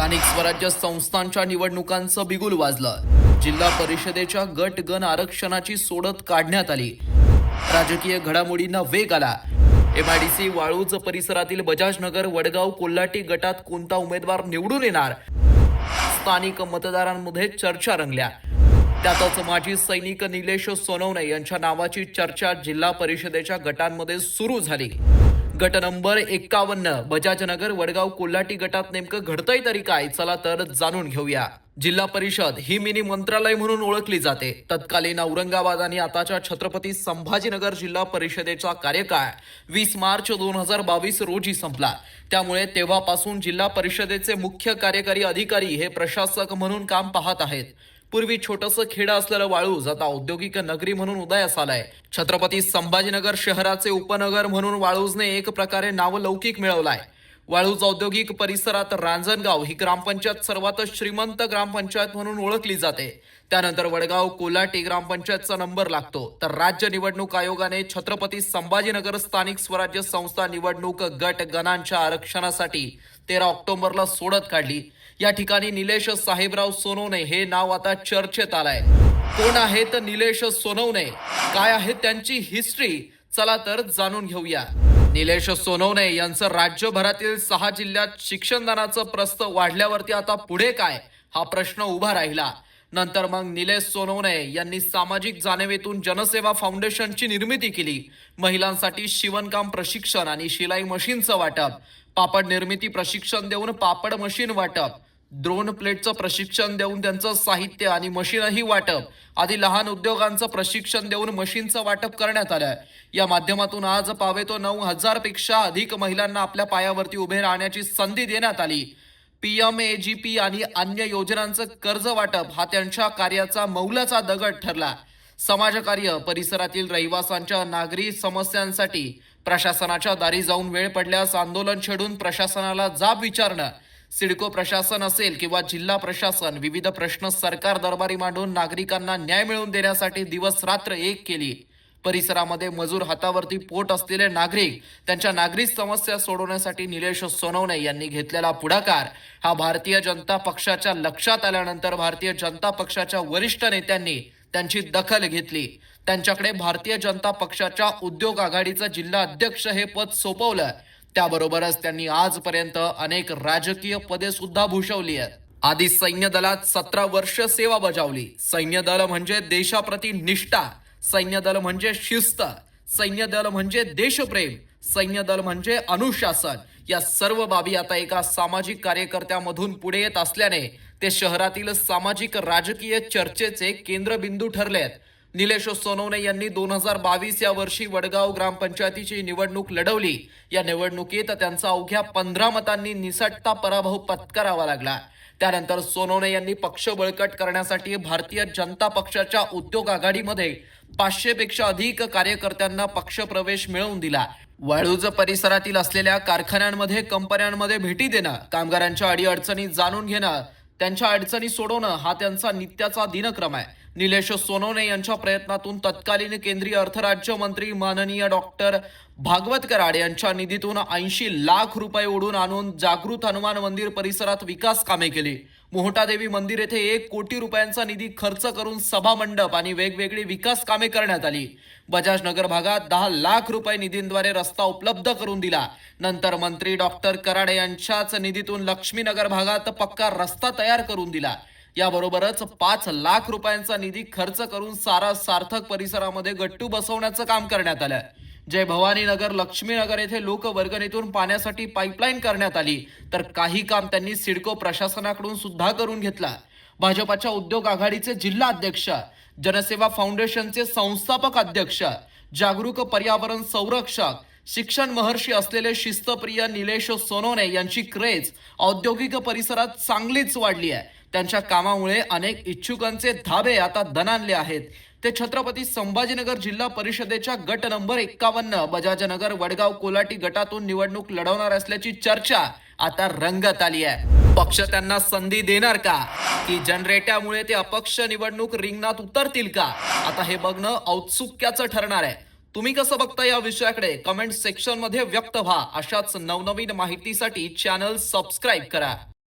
स्थानिक स्वराज्य संस्थांच्या निवडणुकांचं बिगुल वाजलं. जिल्हा परिषदेच्या गट गण आरक्षणाची सोडत काढण्यात आली. राजकीय घडामोडींना वेग आला. एमआयडीसी वाळूज परिसरातील बजाजनगर वडगाव कोल्हाटी गटात कोणता उमेदवार निवडून येणार? स्थानिक मतदारांमध्ये चर्चा रंगल्या. त्यातच माजी सैनिक निलेश सोनवणे यांच्या नावाची चर्चा जिल्हा परिषदेच्या गटांमध्ये सुरू झाली. गट नंबर एक्कावन्न बजाजनगर वडगाव कोल्हाटी गटात नेमकं घडतंय तरी काय? चला तर जाणून घेऊया. जिल्हा परिषद ही मिनी मंत्रालय म्हणून ओळखली जाते. तत्कालीन औरंगाबाद आणि आताच्या छत्रपती संभाजीनगर जिल्हा परिषदेचा कार्यकाळ वीस मार्च दोन हजार बावीस रोजी संपला. त्यामुळे तेव्हापासून जिल्हा परिषदेचे मुख्य कार्यकारी अधिकारी हे प्रशासक म्हणून काम पाहत आहेत. पूर्वी छोटंसं खेडं असलेलं वाळूज आता औद्योगिक नगरी म्हणून उदयास आलाय. छत्रपती संभाजीनगर शहराचे उपनगर म्हणून वाळूजने एक प्रकारे नावलौकिक मिळवलाय. वाळूज औद्योगिक परिसरात रांजणगाव ही ग्रामपंचायत सर्वात श्रीमंत ग्रामपंचायत म्हणून ओळखली जाते. त्यानंतर वडगाव कोलाटी ग्रामपंचायतचा नंबर लागतो. तर राज्य निवडणूक आयोगाने छत्रपती संभाजीनगर स्थानिक स्वराज्य संस्था निवडणूक गट गणांच्या आरक्षणासाठी तेरा ऑक्टोबरला सोडत काढली. या ठिकाणी निलेश साहेबराव सोनवणे हे नाव आता चर्चेत आलंय. कोण आहेत निलेश सोनवणे? काय आहे त्यांची हिस्ट्री? चला तर जाणून घेऊया. निलेश सोनवणे यांचं राज्यभरातील सहा जिल्ह्यात शिक्षणदानाचं प्रस्त वाढल्यावरती आता पुढे काय? हा प्रश्न उभा राहिला. नंतर मग निलेश सोनवणे यांनी सामाजिक जाणीवेतून जनसेवा फाउंडेशनची निर्मिती केली. महिलांसाठी शिवणकाम प्रशिक्षण आणि शिलाई मशीनचं वाटप पापड निर्मिती प्रशिक्षण देऊन पापड मशीन वाटप ड्रोन प्लेटचं प्रशिक्षण देऊन त्यांचं साहित्य आणि मशीनही वाटप आदी लहान उद्योगांचं प्रशिक्षण देऊन मशीनचं वाटप करण्यात आलं या माध्यमातून आज पावेतो नऊ हजारपेक्षा अधिक महिलांना आपल्या पायावरती उभे राहण्याची संधी देण्यात आली. पीएमएजीपी आणि अन्य योजनांचं कर्ज वाटप हा त्यांच्या कार्याचा मौलाचा दगड ठरला. समाजकार्य परिसरातील रहिवासांच्या नागरी समस्यांसाठी प्रशासनाच्या दारी जाऊन वेळ पडल्यास आंदोलन छेडून प्रशासनाला जाब विचारणं. सिडको प्रशासन असेल किंवा जिल्हा प्रशासन विविध प्रश्न सरकार दरबारी मांडून नागरिकांना न्याय मिळवून देण्यासाठी दिवस रात्र एक केली. परिसरामध्ये मजूर हातावरती पोट असलेले नागरिक त्यांच्या नागरिक समस्या सोडवण्यासाठी निलेश सोनवणे यांनी घेतलेला पुढाकार हा भारतीय जनता पक्षाच्या लक्षात आल्यानंतर भारतीय जनता पक्षाच्या वरिष्ठ नेत्यांनी त्यांची दखल घेतली. त्यांच्याकडे भारतीय जनता पक्षाच्या उद्योग आघाडीचं जिल्हा अध्यक्ष हे पद सोपवलं. त्याबरोबरच त्यांनी आजपर्यंत अनेक राजकीय पदे सुद्धा भूषवली आहेत. आधी सैन्य दलात सतरा वर्ष सेवा बजावली. सैन्य दल म्हणजे देशाप्रती निष्ठा. सैन्य दल म्हणजे शिस्त सैन्य दल म्हणजे देशप्रेम सैन्य दल म्हणजे अनुशासन. या सर्व बाबी आता एका सामाजिक कार्यकर्त्यामधून पुढे येत असल्याने ते शहरातील सामाजिक राजकीय चर्चेचे केंद्रबिंदू ठरलेत. निलेश सोनवणे यांनी दोन हजार बावीस या वर्षी वडगाव ग्रामपंचायतीची निवडणूक लढवली. या निवडणुकीत त्यांचा अवघ्या पंधरा मतांनी निसटता पराभव पत्करावा लागला. त्यानंतर सोनवणे यांनी पक्ष बळकट करण्यासाठी भारतीय जनता पक्षाच्या उद्योग आघाडीमध्ये पाचशेपेक्षा अधिक कार्यकर्त्यांना पक्षप्रवेश मिळवून दिला. वाळूज परिसरातील असलेल्या कारखान्यांमध्ये कंपन्यांमध्ये भेटी देणं कामगारांच्या अडीअडचणी जाणून घेणं त्यांच्या अडचणी सोडवणं हा त्यांचा नित्याचा दिनक्रम आहे. निलेश सोनवणे यांच्या प्रयत्नातून तत्कालीन केंद्रीय अर्थराज्यमंत्री माननीय डॉक्टर भागवत कराड यांच्या निधीतून ऐंशी लाख रुपये ओढून आणून जागृत हनुमान मंदिर परिसरात विकास कामे केली. मोहटादेवी मंदिर येथे एक कोटी रुपयांचा निधी खर्च करून सभा मंडप आणि वेगवेगळी विकास कामे करण्यात आली. बजाज नगर भागात दहा लाख रुपये निधींद्वारे रस्ता उपलब्ध करून दिला. नंतर मंत्री डॉक्टर कराड यांच्याच निधीतून लक्ष्मीनगर भागात पक्का रस्ता तयार करून दिला. याबरोबरच पाच लाख रुपयांचा निधी खर्च करून सारा सार्थक परिसरामध्ये गट्टू बसवण्याचं काम करण्यात आलं जय भवानी नगर लक्ष्मीनगर येथे लोकवर्गणीतून पाण्यासाठी पाईपलाईन करण्यात आली. तर काही काम त्यांनी सिडको प्रशासनाकडून सुद्धा करून घेतला. भाजपाच्या उद्योग आघाडीचे जिल्हा अध्यक्ष जनसेवा फाउंडेशनचे संस्थापक अध्यक्ष जागरूक पर्यावरण संरक्षक शिक्षण महर्षी असलेले शिस्तप्रिय निलेश सोनोने यांची क्रेज औद्योगिक परिसरात चांगलीच वाढली आहे. त्यांच्या कामामुळे अनेक इच्छुकांचे धाबे आता दणानले आहेत. ते छत्रपती संभाजीनगर जिल्हा परिषदेच्या गट नंबर एक्कावन्न बजाजनगर वडगाव कोलाटी गटातून निवडणूक लढवणार असल्याची चर्चा आता रंगत आली आहे. पक्ष त्यांना संधी देणार का? की जनरेट्यामुळे ते अपक्ष निवडणूक रिंगणात उतरतील का? आता हे बघणं औत्सुक्याचं ठरणार आहे. तुम्ही कसं बघता या विषयाकडे? कमेंट सेक्शनमध्ये व्यक्त व्हा. अशाच नवनवीन माहितीसाठी चॅनल सबस्क्राईब करा.